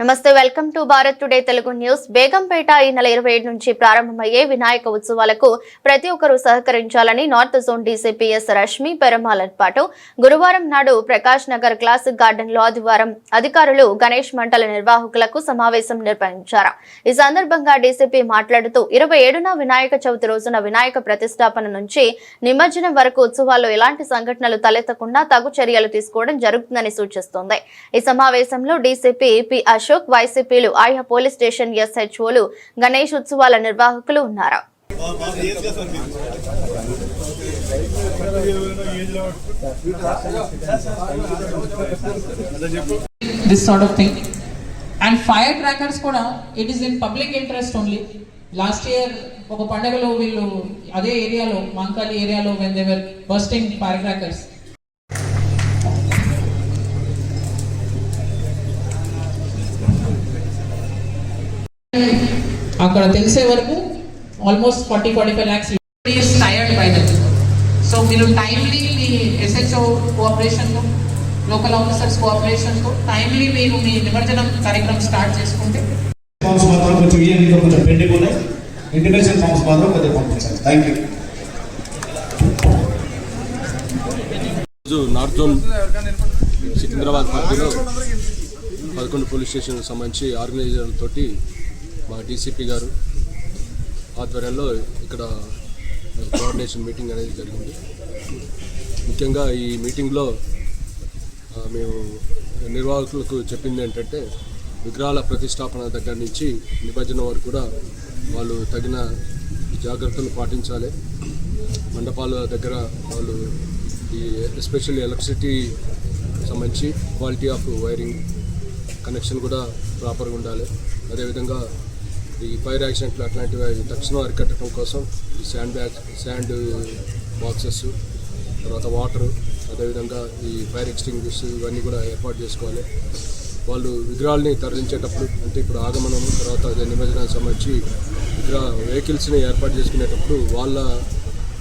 నమస్తే welcome to Bharat today Telugu news. Begumpet ఈ నెల ఇరవై ఏడు నుంచి ప్రారంభమయ్యే వినాయక ఉత్సవాలకు ప్రతి ఒక్కరూ సహకరించాలని నార్త్ జోన్ డీసీపీఎస్ రష్మి పెరమాలతో పాటు గురువారం నాడు ప్రకాష్ నగర్ క్లాసిక్ గార్డెన్లో ఆదివారం అధికారులు గణేష్ మంటల నిర్వాహకులకు సమావేశం నిర్వహించారు. ఈ సందర్భంగా డీసీపీ మాట్లాడుతూ ఇరవై ఏడున వినాయక చవితి రోజున వినాయక ప్రతిష్టాపన నుంచి నిమజ్జనం వరకు ఉత్సవాల్లో ఎలాంటి సంఘటనలు తలెత్తకుండా తగు చర్యలు తీసుకోవడం జరుగుతుందని సూచిస్తోంది. ఈ సమావేశంలో డీసీపీ పి అశోక్ వైసీపీలు ఆయా పోలీస్ స్టేషన్ ఎస్హెచ్ఓలు గణేష్ ఉత్సవాల నిర్వాహకులు ఉన్నారు. This sort of thing. And firecrackers కూడా it is in public interest only last year ఒక పండగలో వీళ్ళు అదే ఏరియాలో మంకాలి ఏరియాలో when they were bursting fire crackers అక్కడ తెలిసే వరకు almost forty forty five lakhs is tired by that so మీరు టైమ్లీ మీ ఎస్హెచ్ఓ కోఆపరేషన్తో లోకల్ ఆఫీసర్స్ కోఆపరేషన్తో టైమ్లీ మీరు మీ నిమజ్జనం కార్యక్రమం స్టార్ట్ చేసుకుంటే ఫామ్స్ మాత్రం కొంచెం ఇంకా కొంచెం పెండింగ్ ఉన్నాయి. ఇంటిమేషన్ ఫామ్స్ మాత్రం కొద్దిగా పంపించండి. థ్యాంక్ యూ రోజు నార్త్ జోన్ సికింద్రాబాద్ పరిధిలో పదకొండు పోలీస్ స్టేషన్కి సంబంధించి ఆర్గనైజర్లతోటి మా డీసీపీ గారు ఆధ్వర్యంలో ఇక్కడ కోఆర్డినేషన్ మీటింగ్ అనేది జరిగింది. ముఖ్యంగా ఈ మీటింగ్లో మేము నిర్వాహకులకు చెప్పింది ఏంటంటే విగ్రహాల ప్రతిష్టాపన దగ్గర నుంచి నిమజ్జనం వరకు కూడా వాళ్ళు తగిన జాగ్రత్తలు పాటించాలి. మండపాల దగ్గర వాళ్ళు ఈ ఎస్పెషల్లీ ఎలక్ట్రిసిటీ సంబంధించి క్వాలిటీ ఆఫ్ వైరింగ్ కనెక్షన్ కూడా ప్రాపర్గా ఉండాలి. అదేవిధంగా ఈ ఫైర్ యాక్సిడెంట్లు అట్లాంటివి తక్షణం అరికట్టడం కోసం ఈ శాండ్ బ్యాగ్ శాండ్ బాక్సెస్ తర్వాత వాటర్ అదేవిధంగా ఈ ఫైర్ ఎక్స్టింగ్విష్ ఇవన్నీ కూడా ఏర్పాటు చేసుకోవాలి. వాళ్ళు విగ్రహాలని తరలించేటప్పుడు అంటే ఇప్పుడు ఆగమనం తర్వాత అదే నిమజ్జనానికి సంబంధించి విగ్రహ వెహికల్స్ని ఏర్పాటు చేసుకునేటప్పుడు వాళ్ళ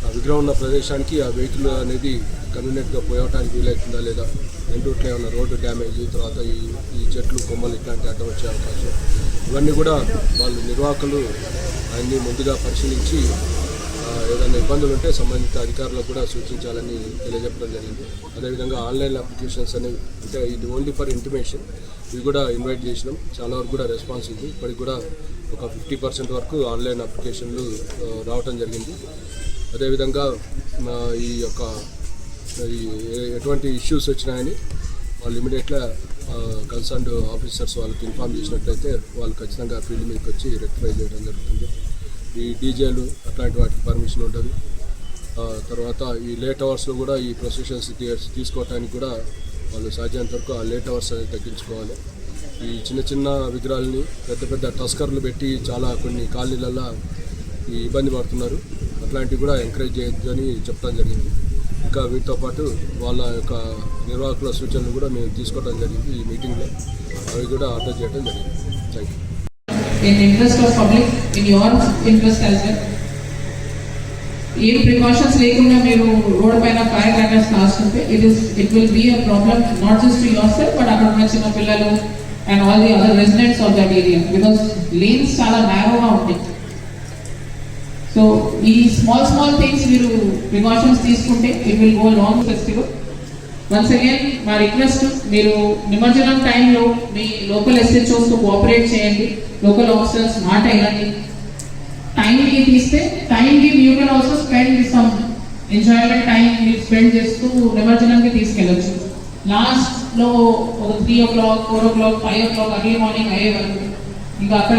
ఆ విగ్రహం ఉన్న ప్రదేశానికి ఆ వెహికల్ అనేది కన్వీనియంట్గా పోయటానికి వీలవుతుందా లేదా? మెయిన్ ఏమైనా రోడ్డు డ్యామేజ్ తర్వాత ఈ ఈ చెట్లు కొమ్మలు ఇట్లాంటి అడ్డం వచ్చే అవకాశం. ఇవన్నీ కూడా వాళ్ళు నిర్వాహకులు అన్నీ ముందుగా పరిశీలించి ఏదైనా ఇబ్బందులు ఉంటే సంబంధిత అధికారులకు కూడా సూచించాలని తెలియజెప్పడం జరిగింది. అదేవిధంగా ఆన్లైన్ అప్లికేషన్స్ అనేవి అంటే ఇది ఓన్లీ ఫర్ ఇంటిమేషన్. ఇవి కూడా ఇన్వైట్ చేసినాం. చాలా వరకు కూడా రెస్పాన్స్ ఉంది. ఇప్పటికి కూడా ఒక ఫిఫ్టీ పర్సెంట్ వరకు ఆన్లైన్ అప్లికేషన్లు రావటం జరిగింది. అదేవిధంగా ఈ యొక్క ఈ ఎటువంటి ఇష్యూస్ వచ్చినాయని వాళ్ళు ఇమీడియట్గా కన్సర్న్డ్ ఆఫీసర్స్ వాళ్ళకి ఇన్ఫామ్ చేసినట్లయితే వాళ్ళు ఖచ్చితంగా ఫీల్డ్ మీదకి వచ్చి రెక్టిఫై చేయడం జరుగుతుంది. ఈ డీజేలు అట్లాంటి వాటికి పర్మిషన్ ఉండదు. తర్వాత ఈ లేట్ అవర్స్లో కూడా ఈ ప్రొసెషన్స్ తీసుకోవటానికి కూడా వాళ్ళు సాధ్యంత వరకు ఆ లేట్ అవర్స్ అనేది తగ్గించుకోవాలి. ఈ చిన్న చిన్న విగ్రహాలని పెద్ద పెద్ద టస్కర్లు పెట్టి చాలా కొన్ని కాలనీలల్లో ఈ ఇబ్బంది పడుతున్నారు. అట్లాంటివి కూడా ఎంకరేజ్ చేయొద్దని చెప్పడం జరిగింది. ఇంకా వీటితో పాటు వాళ్ళ యొక్క నిర్వాహకుల సూచనలు కూడా మేము తీసుకోవడం జరిగింది ఈ మీటింగ్లో. అవి కూడా ఆర్డర్ చేయడం జరిగింది. Thank you in interest of public in your interest as well ఏం ప్రికాషన్స్ లేకుండా మీరు రోడ్ పైన fire crackers కాస్తుంటే it is it will be a problem not just to yourself but అక్కడ ఉన్న చిన్న పిల్లలు and all the other residents of that area because lanes చాలా నేరోగా ఉంటాయి. సో ఈ స్మాల్ స్మాల్ థింగ్స్ మీరు ప్రికాషన్స్ తీసుకుంటే it will go long festival once again మా రిక్వెస్ట్ మీరు నిమజ్జనం టైంలో మీ లోకల్ ఎస్హెచ్ఓస్తో కోఆపరేట్ చేయండి. లోకల్ ఆఫీసర్స్ మాట ఇవ్వండి టైంకి తీస్తే టైంకి you can also spend some enjoyment time మీరు స్పెండ్ చేస్తూ నిమజ్జనంకి తీసుకెళ్ళొచ్చు. లాస్ట్లో ఒక three o'clock four o'clock five o'clock early morning అయ్యే వరకు. ఇంకా అక్కడ